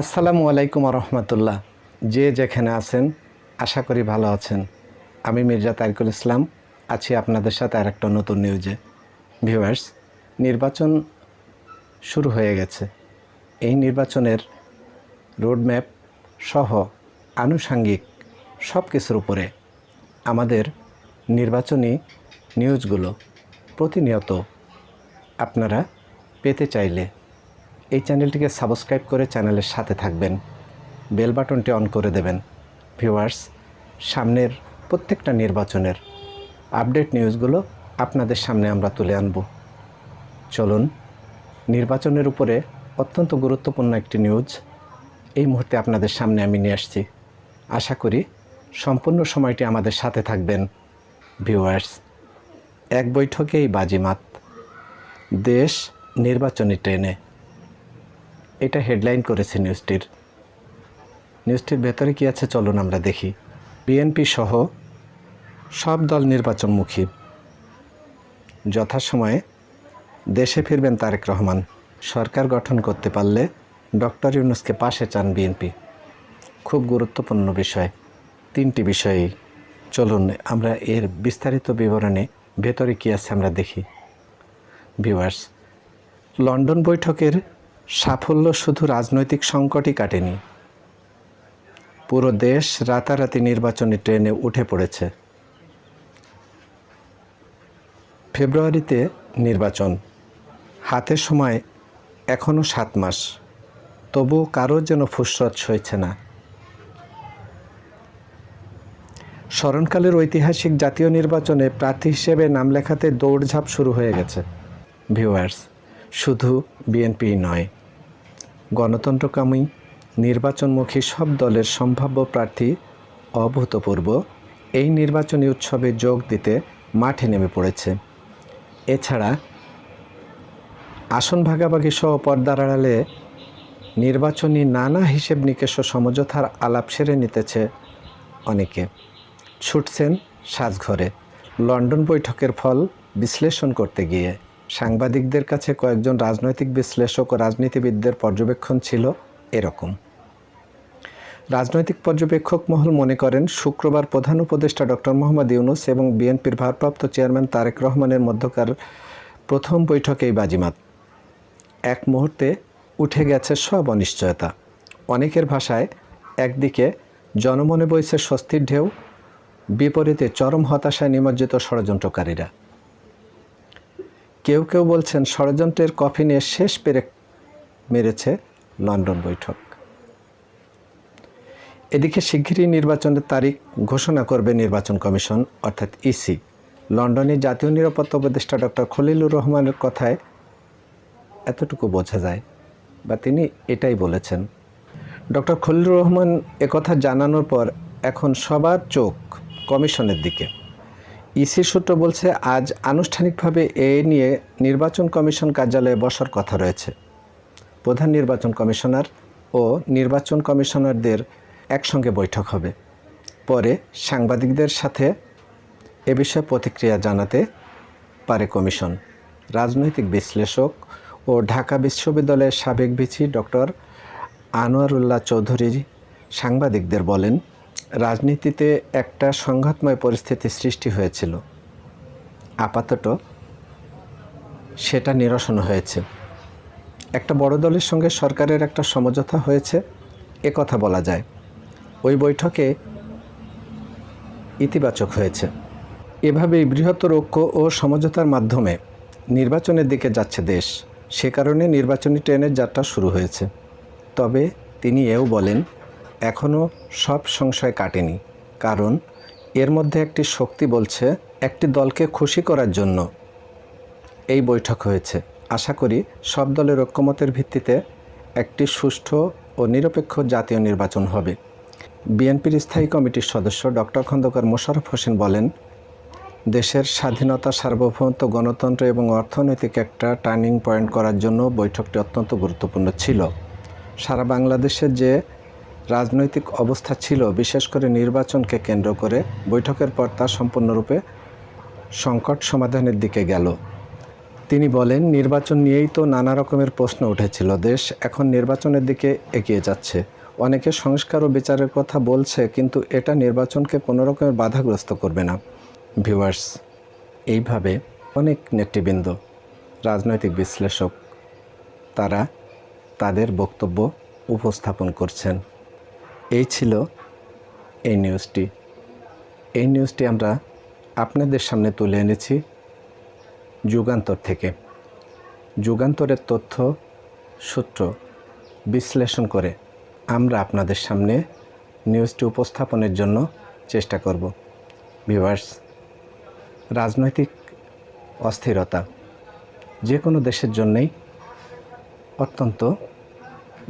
আসসালামু আলাইকুম রহমতুল্লাহ যে যেখানে আছেন, আশা করি ভালো আছেন। আমি মির্জা তারিকুল ইসলাম, আছি আপনাদের সাথে আর একটা নতুন নিউজে ভিউয়ার্স নির্বাচন শুরু হয়ে গেছে। এই নির্বাচনের রোডম্যাপ সহ আনুষাঙ্গিক সব কিছুর উপরে আমাদের নির্বাচনী নিউজগুলো প্রতিনিয়ত আপনারা পেতে চাইলে এই চ্যানেলটিকে সাবস্ক্রাইব করে চ্যানেলের সাথে থাকবেন। বেল বাটনটি অন করে দেবেন। ভিউয়ার্স, সামনের প্রত্যেকটা নির্বাচনের আপডেট নিউজগুলো আপনাদের সামনে আমরা তুলে আনব। চলুন নির্বাচনের উপরে অত্যন্ত গুরুত্বপূর্ণ একটি নিউজ। এই মুহূর্তে আপনাদের সামনে আমি নিয়ে আসছি। আশা করি সম্পূর্ণ সময়টি আমাদের সাথে থাকবেন। ভিউয়ার্স, এক বৈঠকেই বাজিমাত। দেশ নির্বাচনী ট্রেনে। এটা হেডলাইন করেছে নিউজটির। নিউজটির ভেতরে কী আছে চলুন আমরা দেখি। বিএনপি সহ সব দল নির্বাচনমুখী। যথাসময়ে দেশে ফিরবেন তারেক রহমান। সরকার গঠন করতে পারলে ডক্টর ইউনুসকে পাশে চান বিএনপি। খুব গুরুত্বপূর্ণ বিষয়। তিনটি বিষয়ই। চলুন, আমরা এর বিস্তারিত বিবরণে ভেতরে কী আছে আমরা দেখি। ভিউয়ার্স, লন্ডন বৈঠকের সাফল্য শুধু রাজনৈতিক সংকটই কাটেনি। পুরো দেশ রাতারাতি নির্বাচনী ট্রেনে উঠে পড়েছে। ফেব্রুয়ারিতে নির্বাচন। হাতে সময় এখনও সাত মাস। তবুও কারও যেন ফুসরত সইছে না। স্মরণকালের ঐতিহাসিক জাতীয় নির্বাচনে প্রার্থী হিসেবে নাম লেখাতে দৌড়ঝাঁপ শুরু হয়ে গেছে। ভিউয়ার্স, শুধু বিএনপি নয়, গণতন্ত্রকামী, নির্বাচনমুখী সব দলের সম্ভাব্য প্রার্থী অভূতপূর্ব এই নির্বাচনী উৎসবে যোগ দিতে মাঠে নেমে পড়েছে। এছাড়া আসন ভাগাভাগি সহ পর্দার আড়ালে নির্বাচনী নানা হিসেব নিকেশ সমঝোতার আলাপ সেরে নিতেছে অনেকে। ছুটছেন সাজঘরে। লন্ডন বৈঠকের ফল বিশ্লেষণ করতে গিয়ে সাংবাদিকদের কাছে কয়েকজন রাজনৈতিক বিশ্লেষক ও রাজনীতিবিদদের পর্যবেক্ষণ ছিল এরকম। রাজনৈতিক পর্যবেক্ষক মহল মনে করেন, শুক্রবার প্রধান উপদেষ্টা ডক্টর মোহাম্মদ ইউনুস এবং বিএনপির ভারপ্রাপ্ত চেয়ারম্যান তারেক রহমানের মধ্যকার প্রথম বৈঠকেই বাজিমাত। এক মুহূর্তে উঠে গেছে সব অনিশ্চয়তা। অনেকের ভাষায় একদিকে জনমনে বইছে স্বস্তির ঢেউ, বিপরীতে চরম হতাশায় নিমজ্জিত ষড়যন্ত্রকারীরা। কেউ কেউ বলছেন ষড়যন্ত্রের কফিনে শেষ পেরে মেরেছে লন্ডন বৈঠক। এদিকে শিগগিরই নির্বাচনের তারিখ ঘোষণা করবে নির্বাচন কমিশন, অর্থাৎ ইসি। লন্ডনে জাতীয় নিরাপত্তা উপদেষ্টা ডক্টর খলিলুর রহমানের কথায় এতটুকু বোঝা যায়, বা তিনি এটাই বলেছেন। ডক্টর খলিলুর রহমান একথা জানানোর পর এখন সবার চোখ কমিশনের দিকে। ইসি সূত্র বলছে, আজ আনুষ্ঠানিকভাবে এ নিয়ে নির্বাচন কমিশন কার্যালয়ে বসার কথা রয়েছে। প্রধান নির্বাচন কমিশনার ও নির্বাচন কমিশনারদের একসঙ্গে বৈঠক হবে। পরে সাংবাদিকদের সাথে এ বিষয়ে প্রতিক্রিয়া জানাতে পারে কমিশন। রাজনৈতিক বিশ্লেষক ও ঢাকা বিশ্ববিদ্যালয়ের সাবেক ভিসি ডক্টর আনোয়ারুল্লাহ চৌধুরী সাংবাদিকদের বলেন, রাজনীতিতে একটা সংঘাতময় পরিস্থিতি সৃষ্টি হয়েছিল। আপাতত সেটা নিরসন হয়েছে। একটা বড় দলের সঙ্গে সরকারের একটা সমঝোতা হয়েছে, এ কথা বলা যায়। ওই বৈঠকে ইতিবাচক হয়েছে। এভাবেই বৃহত্তর ঐক্য ও সমঝোতার মাধ্যমে নির্বাচনের দিকে যাচ্ছে দেশ। সে কারণে নির্বাচনী ট্রেনের যাত্রা শুরু হয়েছে। তবে তিনি এও বলেন এখনও সব সংশয় কাটেনি, কারণ এর মধ্যে একটি শক্তি বলছে একটি দলকে খুশি করার জন্য। এই বৈঠক হয়েছে। আশা করি সব দলের ঐক্যমতের ভিত্তিতে একটি সুষ্ঠু ও নিরপেক্ষ জাতীয় নির্বাচন হবে। বিএনপির স্থায়ী কমিটির সদস্য ডক্টর খন্দকার মোশাররফ হোসেন বলেন দেশের স্বাধীনতা, সার্বভৌমত্ব, গণতন্ত্র এবং অর্থনৈতিক একটা টার্নিং পয়েন্ট করার জন্য বৈঠকটি অত্যন্ত গুরুত্বপূর্ণ ছিল। সারা বাংলাদেশের যে রাজনৈতিক অবস্থা ছিল, বিশেষ করে নির্বাচনকে কেন্দ্র করে বৈঠকের পর তা সম্পূর্ণরূপে সংকট সমাধানের দিকে গেল। তিনি বলেন, নির্বাচন নিয়েই তো নানা রকমের প্রশ্ন উঠেছিল। দেশ এখন নির্বাচনের দিকে এগিয়ে যাচ্ছে। অনেকে সংস্কার ও বিচারের কথা বলছে, কিন্তু এটা নির্বাচনকে কোনো রকমের বাধাগ্রস্ত করবে না। ভিউয়ার্স, এইভাবে অনেক নেতৃবৃন্দ, রাজনৈতিক বিশ্লেষক, তারা তাদের বক্তব্য উপস্থাপন করছেন। এই ছিল এই নিউজটি। এই নিউজটি আমরা আপনাদের সামনে তুলে এনেছি যুগান্তর থেকে। যুগান্তরের তথ্য, সূত্র বিশ্লেষণ করে আমরা আপনাদের সামনে নিউজটি উপস্থাপনের জন্য চেষ্টা করব। ভিউয়ার্স রাজনৈতিক অস্থিরতা যে কোনো দেশের জন্যেই অত্যন্ত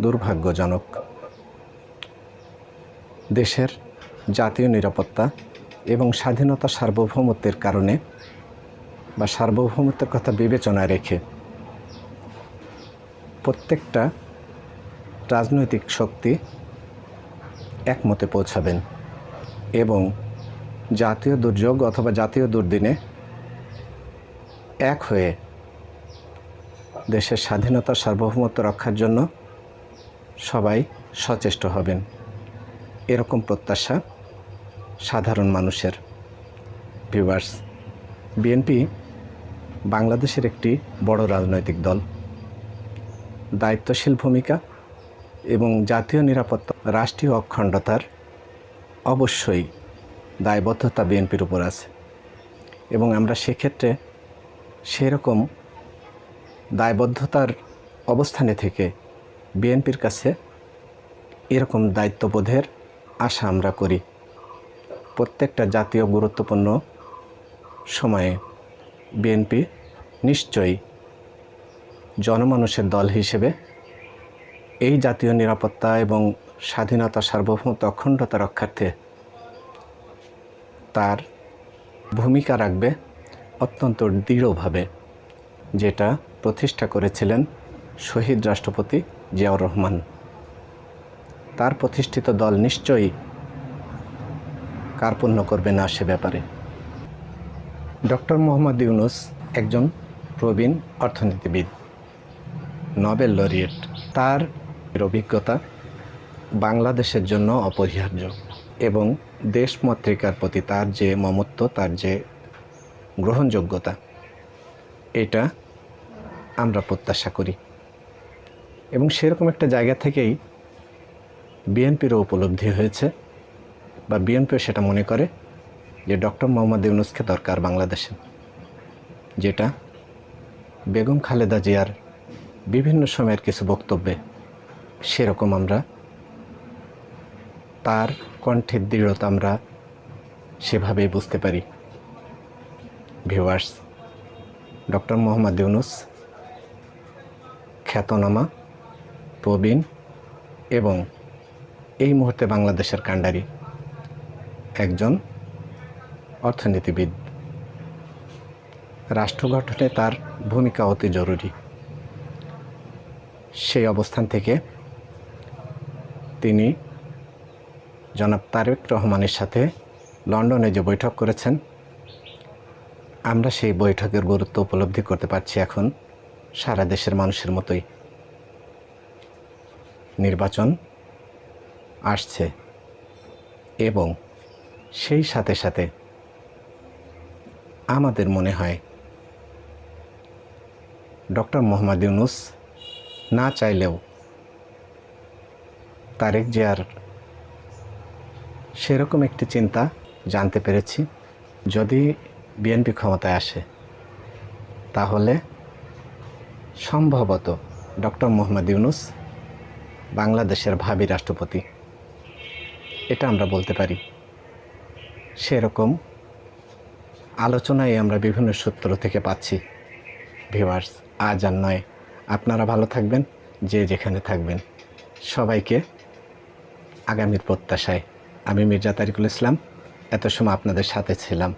দুর্ভাগ্যজনক। দেশের জাতীয় নিরাপত্তা এবং স্বাধীনতা সার্বভৌমত্বের কারণে বা সার্বভৌমত্বের কথা বিবেচনায় রেখে প্রত্যেকটা রাজনৈতিক শক্তি একমতে পৌঁছাবেন এবং জাতীয় দুর্যোগ অথবা জাতীয় দুর্দিনে এক হয়ে দেশের স্বাধীনতা সার্বভৌমত্ব রক্ষার জন্য সবাই সচেষ্ট হবেন। এরকম প্রত্যাশা সাধারণ মানুষের। ভিউয়ার্স, বিএনপি বাংলাদেশের একটি বড় রাজনৈতিক দল। দায়িত্বশীল ভূমিকা এবং জাতীয় নিরাপত্তা, রাষ্ট্রীয় অখণ্ডতার অবশ্যই দায়বদ্ধতা বিএনপির উপর আছে। এবং আমরা সেক্ষেত্রে সেরকম দায়বদ্ধতার অবস্থানে থেকে বিএনপির কাছে এরকম দায়িত্ববোধের আশা আমরা করি। প্রত্যেকটা জাতীয় গুরুত্বপূর্ণ সময়ে বিএনপি নিশ্চয়ই জনমানুষের দল হিসেবে এই জাতীয় নিরাপত্তা এবং স্বাধীনতা সার্বভৌমত্ব অখণ্ডতা রক্ষার্থে তার ভূমিকা রাখবে অত্যন্ত দৃঢ়ভাবে, যেটা প্রতিষ্ঠা করেছিলেন শহীদ রাষ্ট্রপতি জিয়াউর রহমান। তার প্রতিষ্ঠিত দল নিশ্চয়ই কার্পণ্য করবে না সে ব্যাপারে। ডক্টর মোহাম্মদ ইউনুস একজন প্রবীণ অর্থনীতিবিদ, নোবেল লরিয়েট। তার অভিজ্ঞতা বাংলাদেশের জন্য অপরিহার্য। এবং দেশমাতৃকার প্রতি তার যে মমত্ব, তার যে গ্রহণযোগ্যতা, এটা আমরা প্রত্যাশা করি। এবং সেরকম একটা জায়গা থেকেই বিএনপিরও উপলব্ধি হয়েছে বা বিএনপিও সেটা মনে করে যে ডক্টর মোহাম্মদ ইউনুসকে দরকার বাংলাদেশে, যেটা বেগম খালেদা জিয়ার বিভিন্ন সময়ের কিছু বক্তব্যে সেরকম আমরা তার কণ্ঠের দৃঢ়তা আমরা সেভাবেই বুঝতে পারি। ভিউয়ার্স, ডক্টর মোহাম্মদ ইউনুস, খ্যাতনামা, প্রবীণ এবং এই মুহূর্তে বাংলাদেশের কাণ্ডারি একজন অর্থনীতিবিদ। রাষ্ট্র গঠনে তার ভূমিকা অতি জরুরি। সেই অবস্থান থেকে তিনি জনাব তারেক রহমানের সাথে লন্ডনে যে বৈঠক করেছেন, আমরা সেই বৈঠকের গুরুত্ব উপলব্ধি করতে পারছি এখন সারা দেশের মানুষের মতোই। নির্বাচন আসছে এবং সেই সাথে সাথে আমাদের মনে হয় ডক্টর মোহাম্মদ ইউনুস না চাইলেও তারেক জিয়ার সেরকম একটি চিন্তা জানতে পেরেছি। যদি বিএনপি ক্ষমতায় আসে, তাহলে সম্ভবত ডক্টর মোহাম্মদ ইউনুস বাংলাদেশের ভাবি রাষ্ট্রপতি। এটা আমরা বলতে পারি। সেরকম আলোচনায় আমরা বিভিন্ন সূত্র থেকে পাচ্ছি। ভিউয়ার্স, আজ আর নয়। আপনারা ভালো থাকবেন, যে যেখানে থাকবেন। সবাইকে আগামীর প্রত্যাশায় আমি মির্জা তারিকুল ইসলাম। এত সময় আপনাদের সাথে ছিলাম।